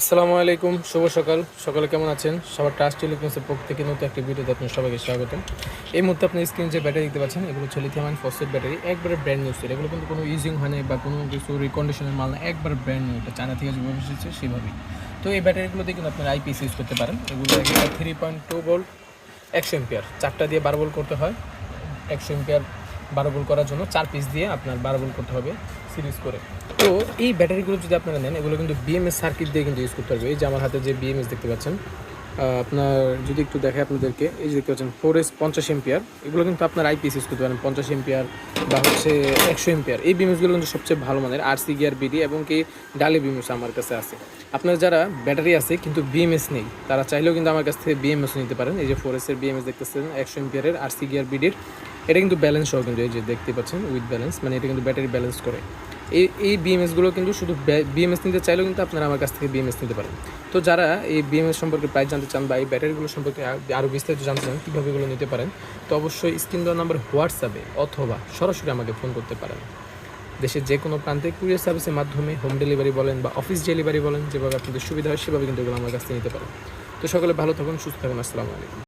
আসসালামু আলাইকুম, শুভ সকাল। সকালে কেমন আছেন? সবার ট্রাস্ট ইলেকট্রনিক্সের পক্ষ থেকে নতুন একটি ভিডিওতে আপনার সবাইকে স্বাগত এই মুহূর্তে আপনি স্ক্রিন যে ব্যাটারি দেখতে পাচ্ছেন, এগুলো হচ্ছে লিথিয়াম ফসফেট ব্যাটারি একবারে ব্র্যান্ড নিউ সেল এগুলো কিন্তু কোনো ইউজিং হয় বা কোনো কিছু রিকন্ডিশনের মাল না একবার ব্র্যান্ড নিউ এটা চায়না থেকে যেভাবে এসেছে, সেভাবেই। তো এই ব্যাটারিগুলোতে কিন্তু আপনার আইপিএস ইউজ করতে পারেন। এগুলো থ্রি পয়েন্ট টু ভোল্ট একশো এম্পিয়ার চারটা দিয়ে বারো ভোল্ট করতে হয়। একশো এম্পিয়ার বারো ভোল্ট করার জন্য চার পিস দিয়ে আপনার বারো ভোল্ট করতে হবে সিরিজ করে। তো এই ব্যাটারিগুলো যদি আপনারা নেন, এগুলো কিন্তু বিএমএস সার্কিট দিয়ে কিন্তু ইউজ করতে পারবে এই যে আমার হাতে যে বিএমএস দেখতে পাচ্ছেন আপনার যদি একটু দেখে আপনাদেরকে, এই যে দেখতে পাচ্ছেন ফোর এস পঞ্চাশ এম্পিয়ার এগুলো কিন্তু আপনার আইপিএস ইউজ করতে পারেন, পঞ্চাশ এম্পিয়ার বা হচ্ছে একশো এম্পিয়ার এই বিএমএসগুলো কিন্তু সবচেয়ে ভালো মানের আর সি গিয়ার বিডি এবং কি ডালি বিএমএস আমার কাছে আছে। আপনার যারা ব্যাটারি আছে কিন্তু বিএমএস নেই, তারা চাইলেও কিন্তু আমার কাছ থেকে বিএমএস নিতে পারেন। এই যে ফোর এসের বিএমএস দেখতেছেন, একশো এম্পিয়ারের আর সি গিয়ার বিডির এটা কিন্তু ব্যালেন্স সহ কিন্তু এই যে দেখতে পাচ্ছেন উইথ ব্যালেন্স মানে এটা কিন্তু ব্যাটারি ব্যালেন্স করে। এই এই বিএমএসগুলো কিন্তু শুধু বিএমএস নিতে চাইলেও কিন্তু আপনারা আমার কাছ থেকে বিএমএস নিতে পারেন। তো যারা এই বিএমএস সম্পর্কে প্রাইস জানতে চান বা এই ব্যাটারিগুলো সম্পর্কে আরও বিস্তারিত জানতে চান, কীভাবে এগুলো নিতে পারেন, তো অবশ্যই স্ক্রিন দেওয়া নাম্বার হোয়াটসঅ্যাপে অথবা সরাসরি আমাকে ফোন করতে পারেন। দেশের যে কোনো প্রান্তে কুরিয়ার সার্ভিসের মাধ্যমে হোম ডেলিভারি বলেন বা অফিস ডেলিভারি বলেন, যেভাবে আপনাদের সুবিধা হয় সেভাবে কিন্তু এগুলো আমার কাছ থেকে নিতে পারেন। তো সকলে ভালো থাকুন, সুস্থ থাকুন, আসসালামু আলাইকুম।